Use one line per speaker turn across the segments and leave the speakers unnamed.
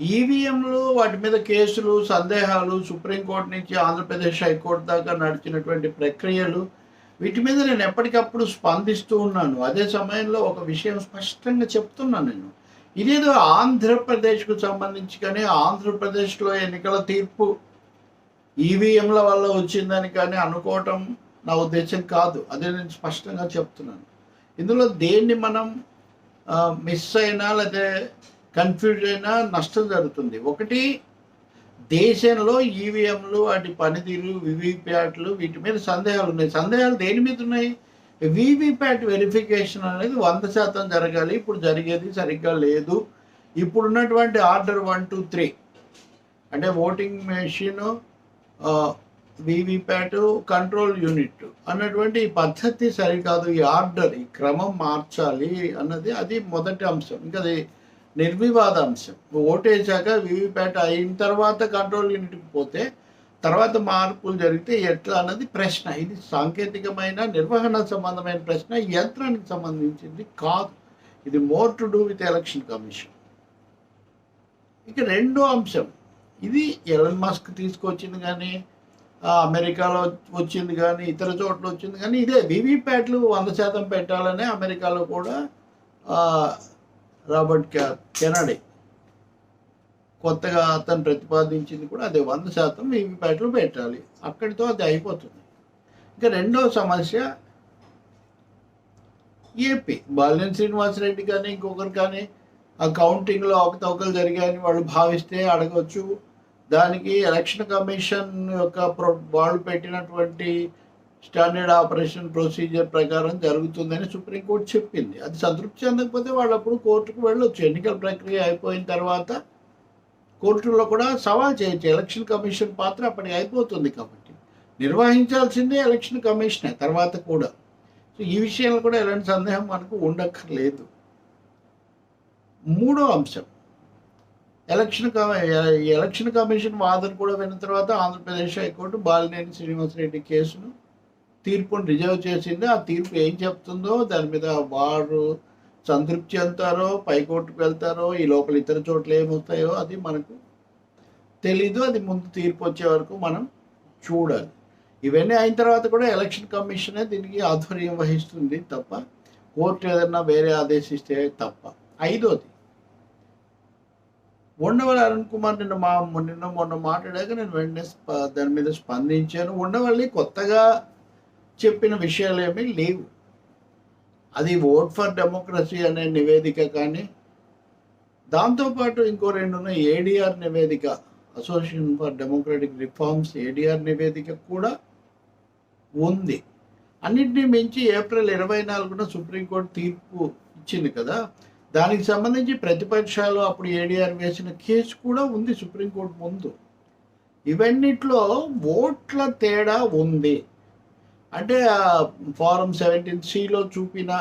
ఈవీఎంలు వాటి మీద కేసులు సందేహాలు సుప్రీంకోర్టు నుంచి ఆంధ్రప్రదేశ్ హైకోర్టు దాకా నడిచినటువంటి ప్రక్రియలు వీటి మీద నేను ఎప్పటికప్పుడు స్పందిస్తూ ఉన్నాను. అదే సమయంలో ఒక విషయం స్పష్టంగా చెప్తున్నాను నేను. ఇదేదో ఆంధ్రప్రదేశ్కు సంబంధించి కానీ ఆంధ్రప్రదేశ్లో ఎన్నికల తీర్పు ఈవీఎంల వల్ల వచ్చిందని కానీ అనుకోవటం నా ఉద్దేశం కాదు. అదే నేను స్పష్టంగా చెప్తున్నాను. ఇందులో దేన్ని మనం మిస్ అయినా లేదా కన్ఫ్యూజ్ అయినా నష్టం జరుగుతుంది. ఒకటి దేశంలో ఈవీఎంలు వాటి పనితీరు వివిప్యాట్లు వీటి మీద సందేహాలు ఉన్నాయి. సందేహాలు దేని మీద ఉన్నాయి? వివిప్యాట్ వెరిఫికేషన్ అనేది వంద శాతం జరగాలి. ఇప్పుడు జరిగేది సరిగ్గా లేదు. ఇప్పుడున్నటువంటి ఆర్డర్ వన్ టూ త్రీ. అంటే voting machine VVPAT control unit అన్నటువంటి ఈ పద్ధతి సరికాదు. ఈ ఆర్డర్ ఈ క్రమం మార్చాలి అన్నది అది మొదటి అంశం. ఇంకా అది నిర్వివాద అంశం ఓటేసాక వీవీప్యాట్ అయిన తర్వాత కంట్రోల్ యూనిట్కి పోతే తర్వాత మార్పులు జరిగితే ఎట్లా అన్నది ప్రశ్న. ఇది సాంకేతికమైన నిర్వహణ సంబంధమైన ప్రశ్న యంత్రానికి సంబంధించింది కాదు. ఇది more to do with Election Commission. ఇక రెండో అంశం. ఇది ఎలన్ మస్క్ తీసుకొచ్చింది కానీ అమెరికాలో వచ్చింది కానీ ఇతర చోట్ల వచ్చింది కానీ ఇదే వివిప్యాట్లు వంద శాతం పెట్టాలనే అమెరికాలో కూడా రాబర్ట్ కె కెనడీ. కొత్తగా అతను ప్రతిపాదించింది కూడా అదే వంద శాతం వీవీప్యాట్లు పెట్టాలి. అక్కడితో అది అయిపోతుంది. ఇంకా రెండో సమస్య ఏపీ. బాలినేని శ్రీనివాసరెడ్డి కానీ ఇంకొకరు కానీ ఆ కౌంటింగ్లో అవకతవకలు జరిగాయని వాళ్ళు భావిస్తే అడగవచ్చు దానికి ఎలక్షన్ కమిషన్ యొక్క ప్రో వాళ్ళు పెట్టినటువంటి స్టాండర్డ్ ఆపరేషన్ ప్రొసీజర్ ప్రకారం జరుగుతుందని సుప్రీంకోర్టు చెప్పింది. అది సంతృప్తి చెందకపోతే వాళ్ళు అప్పుడు కోర్టుకు వెళ్ళొచ్చు. ఎన్నికల ప్రక్రియ అయిపోయిన తర్వాత కోర్టులో కూడా సవాల్ చేయొచ్చు. ఎలక్షన్ కమిషన్ పాత్ర అప్పటికి అయిపోతుంది కాబట్టి. నిర్వహించాల్సిందే ఎలక్షన్ కమిషనే తర్వాత కూడా. సో ఈ విషయంలో కూడా ఎలాంటి సందేహం మనకు ఉండక్కర్లేదు. మూడో అంశం. ఎలక్షన్ కమి ఎలక్షన్ కమిషన్ వాదన కూడా విన్న తర్వాత ఆంధ్రప్రదేశ్ హైకోర్టు బాలినేని శ్రీనివాసరెడ్డి కేసును తీర్పును రిజర్వ్ చేసింది ఆ తీర్పు ఏం చెప్తుందో దాని మీద వారు సంతృప్తి చెందుతారో పైకోర్టుకు వెళ్తారో ఈ లోపల ఇతర చోట్ల ఏమవుతాయో అది మనకు తెలీదు. అది ముందు తీర్పు వచ్చే వరకు మనం చూడాలి. ఇవన్నీ అయిన తర్వాత కూడా ఎలక్షన్ కమిషనే దీనికి ఆధ్వర్యం వహిస్తుంది తప్ప కోర్టు ఏదన్నా వేరే ఆదేశిస్తే తప్ప. ఐదోది ఉండవల్లి అరుణ్ కుమార్ నిన్న మా నిన్న మొన్న మాట్లాడాక నేను వెంటనే స్ప- దాని మీద స్పందించాను. ఉండవల్లి కొత్తగా చెప్పిన విషయాలు ఏమీ లేవు. అది ఓట్ ఫర్ డెమోక్రసీ అనే నివేదిక కానీ దాంతోపాటు ఇంకో రెండు ఉన్నాయి ఏడిఆర్ నివేదిక Association for Democratic Reforms ADR నివేదిక కూడా ఉంది. అన్నిటినీ మించి ఏప్రిల్ ఇరవై నాలుగున సుప్రీంకోర్టు తీర్పు ఇచ్చింది కదా. దానికి సంబంధించి ప్రతిపక్షాలు అప్పుడు ఏడిఆర్ వేసిన కేసు కూడా ఉంది సుప్రీంకోర్టు ముందు. ఇవన్నిట్లో ఓట్ల తేడా ఉంది. అంటే ఆ ఫారం సెవెంటీన్ సిలో చూపిన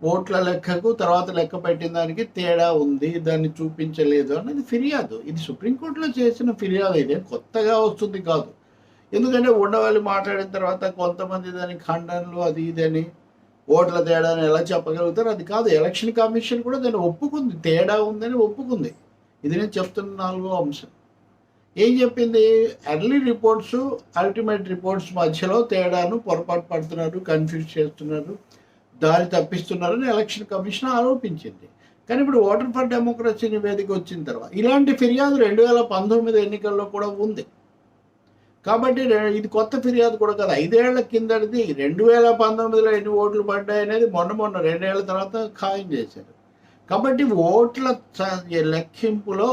ఓట్ల లెక్కకు తర్వాత లెక్క పెట్టిన దానికి తేడా ఉంది దాన్ని చూపించలేదు అన్నది ఫిర్యాదు. ఇది సుప్రీంకోర్టులో చేసిన ఫిర్యాదు ఇదే కొత్తగా వస్తుంది కాదు. ఎందుకంటే ఉండవాలి మాట్లాడిన తర్వాత కొంతమంది దాని ఖండనలు అది ఇది అని ఓట్ల తేడా అని ఎలా చెప్పగలుగుతారు అది కాదు. ఎలక్షన్ కమిషన్ కూడా దాన్ని ఒప్పుకుంది తేడా ఉందని ఒప్పుకుంది. ఇది నేను చెప్తున్న నాలుగో అంశం. ఏం చెప్పింది? ఎర్లీ రిపోర్ట్స్ అల్టిమేట్ రిపోర్ట్స్ మధ్యలో తేడాను పొరపాటు పడుతున్నారు కన్ఫ్యూజ్ చేస్తున్నారు దారి తప్పిస్తున్నారని ఎలక్షన్ కమిషన్ ఆరోపించింది. కానీ ఇప్పుడు ఓటర్ ఫర్ డెమోక్రసీ నివేదిక వచ్చిన తర్వాత ఇలాంటి ఫిర్యాదు రెండు వేల పంతొమ్మిది ఎన్నికల్లో కూడా ఉంది. కాబట్టి ఇది కొత్త ఫిర్యాదు కూడా కాదు. ఐదేళ్ళ కిందటిది రెండు వేల పంతొమ్మిదిలో ఎన్ని ఓట్లు పడ్డాయి అనేది మొన్న మొన్న రెండేళ్ళ తర్వాత ఖాయం చేశారు. కాబట్టి ఓట్ల లెక్కింపులో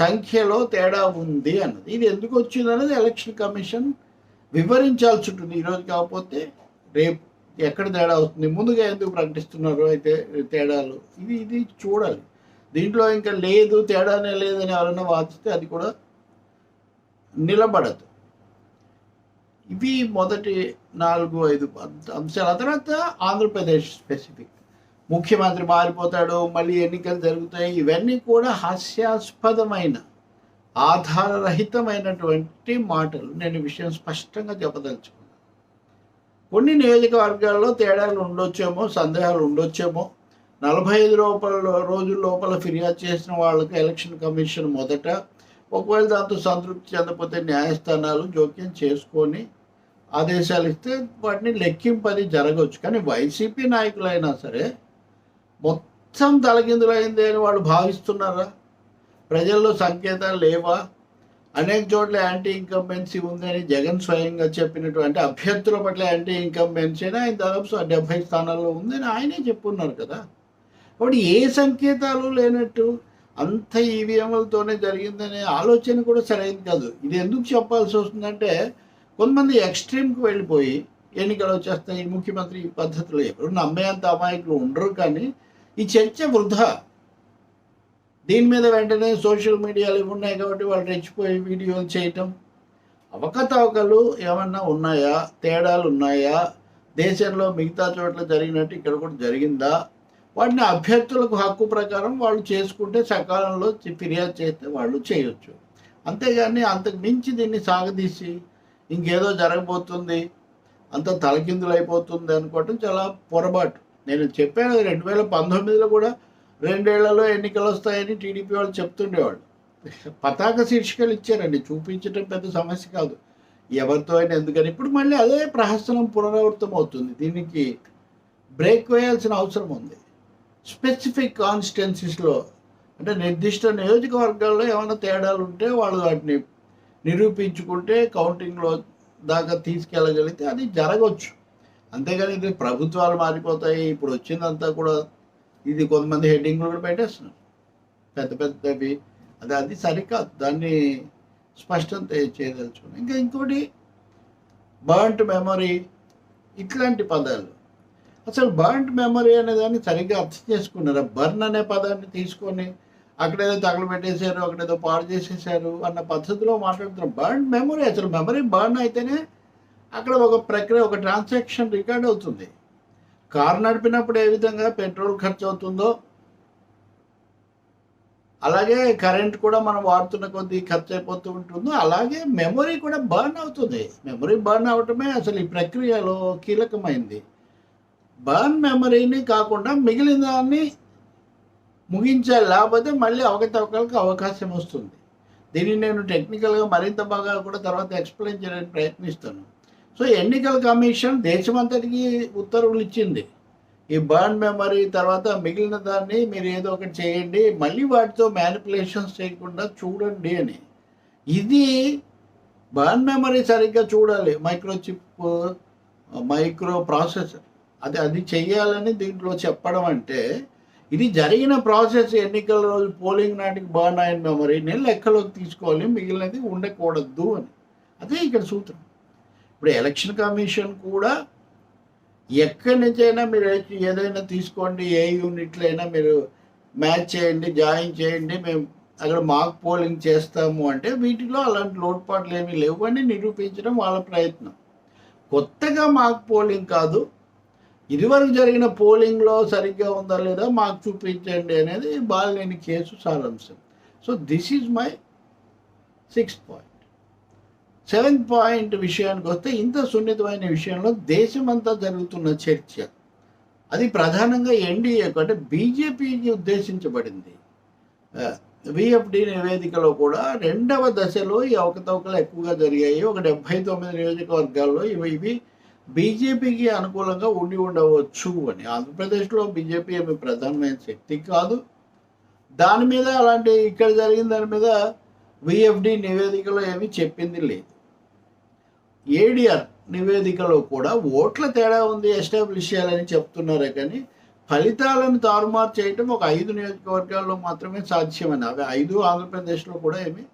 సంఖ్యలో తేడా ఉంది అన్నది. ఇది ఎందుకు వచ్చింది అనేది ఎలక్షన్ కమిషన్ వివరించాల్సి ఉంటుంది ఈరోజు కాకపోతే రేపు ఎక్కడ తేడా వస్తుంది ముందుగా ఎందుకు ప్రకటిస్తున్నారు అయితే తేడాలు? ఇది ఇది చూడాలి. దీంట్లో ఇంకా లేదు తేడానే లేదని ఎవరైనా వాదిస్తే అది కూడా నిలబడదు. ఇవి మొదటి నాలుగు ఐదు అంశాల. అంశాలు తర్వాత ఆంధ్రప్రదేశ్ స్పెసిఫిక్ ముఖ్యమంత్రి మారిపోతాడు మళ్ళీ ఎన్నికలు జరుగుతాయి ఇవన్నీ కూడా హాస్యాస్పదమైన ఆధారరహితమైనటువంటి మాటలు. నేను విషయం స్పష్టంగా చెప్పదలుచుకున్నాను. కొన్ని నియోజకవర్గాల్లో తేడాలు ఉండొచ్చేమో సందేహాలు ఉండొచ్చేమో. నలభై ఐదు రూపాయల రోజుల లోపల ఫిర్యాదు చేసిన వాళ్ళకి ఎలక్షన్ కమిషన్ మొదట ఒకవేళ దాంతో సంతృప్తి చెందకపోతే న్యాయస్థానాలు జోక్యం చేసుకొని ఆదేశాలు ఇస్తే వాటిని లెక్కింపది జరగవచ్చు. కానీ వైసీపీ నాయకులైనా సరే మొత్తం తలకిందులైంది అని వాళ్ళు భావిస్తున్నారా? ప్రజల్లో సంకేతాలు లేవా? అనేక చోట్ల యాంటీ ఇన్కంబెన్సీ ఉందని జగన్ స్వయంగా చెప్పినటువంటి అభ్యర్థుల పట్ల యాంటీ ఇన్కంబెన్సీ అని ఆయన దాదాపు డెబ్బై స్థానాల్లో ఉందని ఆయనే చెప్పున్నారు కదా. కాబట్టి ఏ సంకేతాలు లేనట్టు అంత ఈవీఎంలతోనే జరిగిందనే ఆలోచన కూడా సరైనది కాదు. ఇది ఎందుకు చెప్పాల్సి వస్తుందంటే కొంతమంది ఎక్స్ట్రీమ్కి వెళ్ళిపోయి ఎన్నికలు వచ్చేస్తాయి ముఖ్యమంత్రి ఈ పద్ధతిలో ఎవరు నమ్మేంత అమాయకులు ఉండరు కానీ ఈ చర్చ వృధా. దీని మీద వెంటనే సోషల్ మీడియాలు ఇవి ఉన్నాయి కాబట్టి వాళ్ళు రెచ్చిపోయి వీడియోలు చేయటం. అవకతవకలు ఏమన్నా ఉన్నాయా? తేడాలు ఉన్నాయా? దేశంలో మిగతా చోట్ల జరిగినట్టు ఇక్కడ కూడా జరిగిందా? వాటిని అభ్యర్థులకు హక్కు ప్రకారం వాళ్ళు చేసుకుంటే సకాలంలో ఫిర్యాదు చేస్తే వాళ్ళు చేయొచ్చు. అంతేగాని అంతకు మించి దీన్ని సాగదీసి ఇంకేదో జరగబోతుంది అంత తలకిందులు అయిపోతుంది అనుకోవటం చాలా పొరపాటు. నేను చెప్పాను రెండు వేల పంతొమ్మిదిలో కూడా రెండేళ్ళలో ఎన్నికలు వస్తాయని టీడీపీ వాళ్ళు చెప్తుండేవాళ్ళు. పతాక శీర్షికలు ఇచ్చారండి చూపించడం పెద్ద సమస్య కాదు. ఎవరితో అయినా ఎందుకని ఇప్పుడు మళ్ళీ అదే ప్రహసనం పునరావృతం అవుతుంది. దీనికి బ్రేక్ వేయాల్సిన అవసరం ఉంది. స్పెసిఫిక్ కాన్స్టిట్యున్సీస్లో అంటే నిర్దిష్ట నియోజకవర్గాల్లో ఏమైనా తేడాలు ఉంటే వాళ్ళు వాటిని నిరూపించుకుంటే కౌంటింగ్లో దాకా తీసుకెళ్ళగలిగితే అది జరగవచ్చు. అంతేగాని ఇది ప్రభుత్వాలు మారిపోతాయి ఇప్పుడు వచ్చిందంతా కూడా ఇది కొంతమంది హెడ్డింగ్లు కూడా పెట్టేస్తున్నారు. పెద్ద పెద్దవి. అది అది సరికాదు. దాన్ని స్పష్టం చేయదలుచుకున్నాను ఇంకా ఇంకోటి బర్ంట్ మెమరీ ఇట్లాంటి పదాలు. అసలు బర్ంట్ మెమరీ అనే దాన్ని సరిగ్గా అర్థం చేసుకున్నారా? బర్న్ అనే పదాన్ని తీసుకొని అక్కడేదో తగలు పెట్టేశారు అక్కడేదో పాడు చేసేసారు అన్న పద్ధతిలో మాట్లాడుతున్నారు. బర్న్ మెమరీ అసలు మెమరీ బర్న్ అయితేనే అక్కడ ఒక ప్రక్రియ ఒక ట్రాన్సాక్షన్ రికార్డ్ అవుతుంది. కారు నడిపినప్పుడు ఏ విధంగా పెట్రోల్ ఖర్చు అవుతుందో అలాగే కరెంట్ కూడా మనం వాడుతున్న కొద్దీ ఖర్చు అయిపోతూ ఉంటుందో అలాగే మెమొరీ కూడా బర్న్ అవుతుంది. మెమొరీ బర్న్ అవటమే అసలు ఈ ప్రక్రియలో కీలకమైంది. బర్న్ మెమరీని కాకుండా మిగిలిన దాన్ని ముగించాలి లేకపోతే మళ్ళీ అవకతవకలకు అవకాశం వస్తుంది. దీన్ని నేను టెక్నికల్గా మరింత బాగా కూడా తర్వాత ఎక్స్ప్లెయిన్ చేయడానికి ప్రయత్నిస్తాను. సో ఎన్నికల కమిషన్ దేశమంతటికి ఉత్తర్వులు ఇచ్చింది. ఈ బర్న్ మెమరీ తర్వాత మిగిలిన దాన్ని మీరు ఏదో ఒకటి చేయండి మళ్ళీ వాటితో మ్యానిపులేషన్స్ చేయకుండా చూడండి అని. ఇది బర్న్ మెమరీ సరిగ్గా చూడాలి. మైక్రో చిప్ మైక్రో ప్రాసెసర్ అది అది చెయ్యాలని దీంట్లో చెప్పడం అంటే ఇది జరిగిన ప్రాసెస్ ఎన్నికల రోజు పోలింగ్ నాటికి బర్న్ అయిన మెమరీని లెక్కలోకి తీసుకోవాలి మిగిలినది ఉండకూడదు అని. అదే ఇక్కడ సూత్రం. ఇప్పుడు ఎలక్షన్ కమిషన్ కూడా ఎక్కడి నుంచైనా మీరు ఏదైనా తీసుకోండి ఏ యూనిట్లో అయినా మీరు మ్యాచ్ చేయండి జాయిన్ చేయండి మేము అక్కడ మాక్ పోలింగ్ చేస్తాము అంటే వీటిలో అలాంటి లోటుపాట్లు ఏమీ లేవు. అని నిరూపించడం వాళ్ళ ప్రయత్నం. కొత్తగా మాక్ పోలింగ్ కాదు. ఇదివరకు జరిగిన పోలింగ్లో సరిగ్గా ఉందా లేదా మాకు చూపించండి అనేది బాలినేని కేసు సారాంశం. So this is my six point seventh point విషయానికి వస్తే ఇంత సున్నితమైన విషయంలో దేశమంతా జరుగుతున్న చర్చ. అది ప్రధానంగా ఎన్డీఏ అంటే బీజేపీకి ఉద్దేశించబడింది. విఎఫ్డి నివేదికలో కూడా రెండవ దశలో ఈ అవకతవకలు ఎక్కువగా జరిగాయి. ఒక డెబ్బై తొమ్మిది నియోజకవర్గాల్లో ఇవి ఇవి బీజేపీకి అనుకూలంగా ఉండి ఉండవచ్చు అని. ఆంధ్రప్రదేశ్లో బీజేపీ ఏమి ప్రధానమైన శక్తి కాదు. దాని మీద అలాంటి ఇక్కడ జరిగిన దాని మీద విఎఫ్డి నివేదికలో ఏమీ చెప్పింది లేదు. ఏడిఆర్ నివేదికలో కూడా ఓట్ల తేడా ఉంది ఎస్టాబ్లిష్ చేయాలని చెప్తున్నారే కానీ ఫలితాలను తారుమారు చేయటం ఒక ఐదు నియోజకవర్గాల్లో మాత్రమే సాధ్యమని అవి ఐదు ఆంధ్రప్రదేశ్లో కూడా ఏమి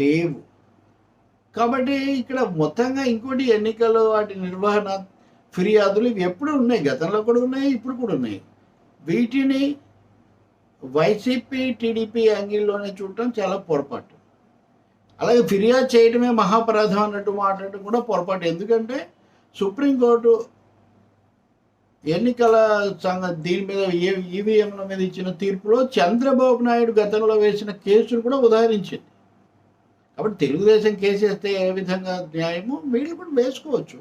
లేవు. కాబట్టి ఇక్కడ మొత్తంగా ఇంకోటి ఎన్నికలు వాటి నిర్వహణ ఫిర్యాదులు ఇవి ఎప్పుడు ఉన్నాయి గతంలో కూడా ఉన్నాయి ఇప్పుడు కూడా ఉన్నాయి. వీటిని వైసీపీ టీడీపీ యాంగిల్లోనే చూడటం చాలా పొరపాటు. అలాగే ఫిర్యాదు చేయడమే మహాపరాధం అన్నట్టు మాట్లాడటం కూడా పొరపాటు. ఎందుకంటే సుప్రీంకోర్టు ఎన్నికల సంఘ దీని మీద ఈవీఎంల మీద ఇచ్చిన తీర్పులో చంద్రబాబు నాయుడు గతంలో వేసిన కేసును కూడా ఉదాహరించింది. కాబట్టి తెలుగుదేశం కేసు వేస్తే ఏ విధంగా న్యాయము? వీళ్ళు కూడా వేసుకోవచ్చు.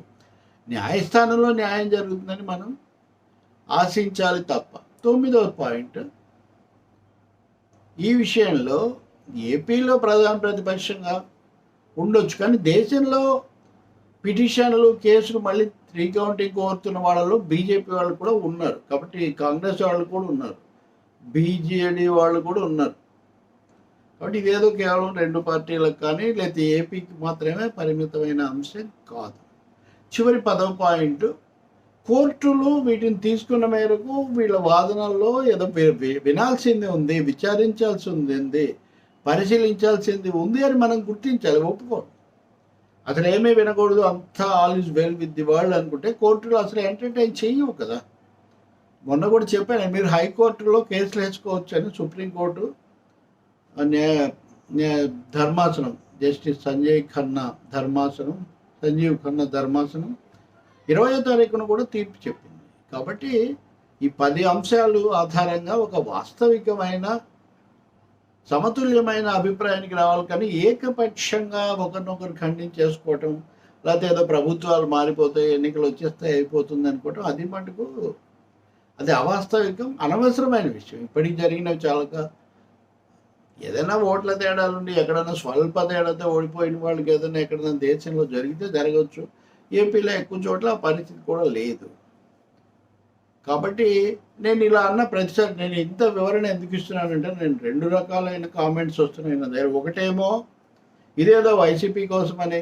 న్యాయస్థానంలో న్యాయం జరుగుతుందని మనం ఆశించాలి తప్ప. తొమ్మిదవ పాయింట్. ఈ విషయంలో ఏపీలో ప్రధాన ప్రతిపక్షంగా ఉండొచ్చు కానీ దేశంలో పిటిషన్లు కేసులు మళ్ళీ రీకౌంటింగ్ కోరుతున్న వాళ్ళలో బీజేపీ వాళ్ళు కూడా ఉన్నారు. కాబట్టి కాంగ్రెస్ వాళ్ళు కూడా ఉన్నారు. బీజేడీ వాళ్ళు కూడా ఉన్నారు. కాబట్టి ఇదేదో కేవలం రెండు పార్టీలకు కానీ లేకపోతే ఏపీకి మాత్రమే పరిమితమైన అంశం కాదు. చివరి పదవ పాయింట్ కోర్టులు వీటిని తీసుకున్న మేరకు వీళ్ళ వాదనల్లో ఏదో వినాల్సింది ఉంది విచారించాల్సి ఉంది. పరిశీలించాల్సింది ఉంది అని మనం గుర్తించాలి ఒప్పుకోండి అసలు ఏమీ వినకూడదు అంతా all is well with the world అనుకుంటే కోర్టులో అసలు ఎంటర్టైన్ చెయ్యవు కదా. మొన్న కూడా చెప్పాను మీరు హైకోర్టులో కేసులు వేసుకోవచ్చు అని సుప్రీంకోర్టు ధర్మాసనం జస్టిస్ సంజయ్ ఖన్నా ధర్మాసనం సంజీవ్ ఖన్నా ధర్మాసనం ఇరవయో తారీఖున కూడా తీర్పు చెప్పింది. కాబట్టి ఈ పది అంశాలు ఆధారంగా ఒక వాస్తవికమైన సమతుల్యమైన అభిప్రాయానికి రావాలి కానీ ఏకపక్షంగా ఒకరినొకరు ఖండించేసుకోవటం లేకపోతే ఏదో ప్రభుత్వాలు మారిపోతాయి ఎన్నికలు వచ్చేస్తాయి అయిపోతుంది అనుకోవటం అది మటుకు అది అవాస్తవికం అనవసరమైన విషయం. ఇప్పటికి జరిగినవి చాలా ఏదైనా ఓట్ల తేడాలుండి ఎక్కడైనా స్వల్ప తేడాతో ఓడిపోయిన వాళ్ళకి ఏదైనా ఎక్కడైనా దేశంలో జరిగితే జరగవచ్చు. ఏపీలో ఎక్కువ చోట్ల ఆ పరిస్థితి కూడా లేదు. కాబట్టి నేను ఇలా అన్న ప్రతిసారి నేను ఇంత వివరణ ఎందుకు ఇస్తున్నానంటే నేను రెండు రకాలైన కామెంట్స్ వస్తున్నాయి నా దగ్గర. ఒకటేమో ఇదేదో వైసీపీ కోసమని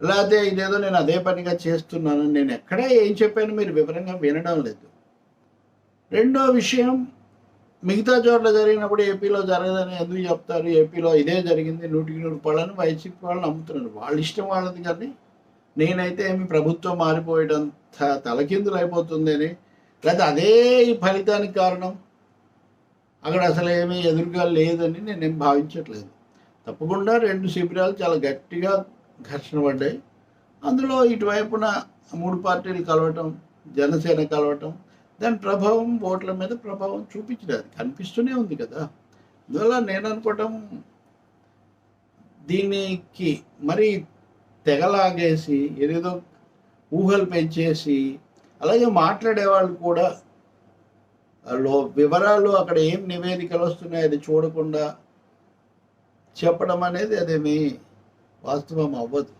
లేకపోతే ఇదేదో నేను అదే పనిగా చేస్తున్నాను. నేను ఎక్కడా ఏం చెప్పాను మీరు వివరంగా వినడం లేదు. రెండో విషయం మిగతా చోట్ల జరిగినప్పుడు ఏపీలో జరగదని ఎందుకు చెప్తారు? ఏపీలో ఇదే జరిగింది నూటికి నూరు పళ్ళని వైసీపీ వాళ్ళని నమ్ముతున్నారు. వాళ్ళ ఇష్టం వాళ్ళది కానీ నేనైతే ఏమి ప్రభుత్వం మారిపోయడం త- తలకిందులు అయిపోతుందని లేదా అదే ఈ ఫలితానికి కారణం. అక్కడ అసలు ఏమీ ఎదురుగా లేదని నేనేం భావించట్లేదు. తప్పకుండా రెండు శిబిరాలు చాలా గట్టిగా ఘర్షణ పడ్డాయి. అందులో ఇటువైపున మూడు పార్టీలు కలవటం జనసేన కలవటం దాని ప్రభావం ఓట్ల మీద ప్రభావం చూపించలేదు. అది కనిపిస్తూనే ఉంది కదా. అందువల్ల నేను అనుకోవటం దీనికి మరి తెగలాగేసి ఏదేదో ఊహలు పెంచేసి అలాగే మాట్లాడే వాళ్ళు కూడా. లో వివరాలు అక్కడ ఏం నివేదికలు వస్తున్నాయి అది చూడకుండా చెప్పడం అనేది అదేమి వాస్తవం అవ్వదు.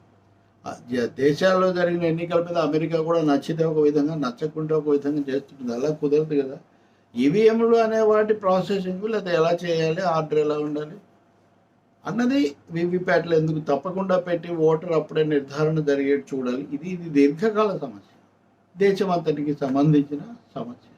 దేశాల్లో జరిగిన ఎన్నికల మీద అమెరికా కూడా నచ్చితే ఒక విధంగా నచ్చకుంటే ఒక విధంగా చేస్తుంటుంది. అలా కుదరదు కదా. ఈవీఎంలు అనే వాటి ప్రాసెసింగ్ లేదా ఎలా చేయాలి ఆర్డర్ ఎలా ఉండాలి? అన్నది వీవీప్యాట్లు ఎందుకు? తప్పకుండా పెట్టి ఓటర్ అప్పుడే నిర్ధారణ జరిగేది చూడాలి. ఇది ఇది దీర్ఘకాల సమస్య. దేశం అంతటికి సంబంధించిన సమస్య.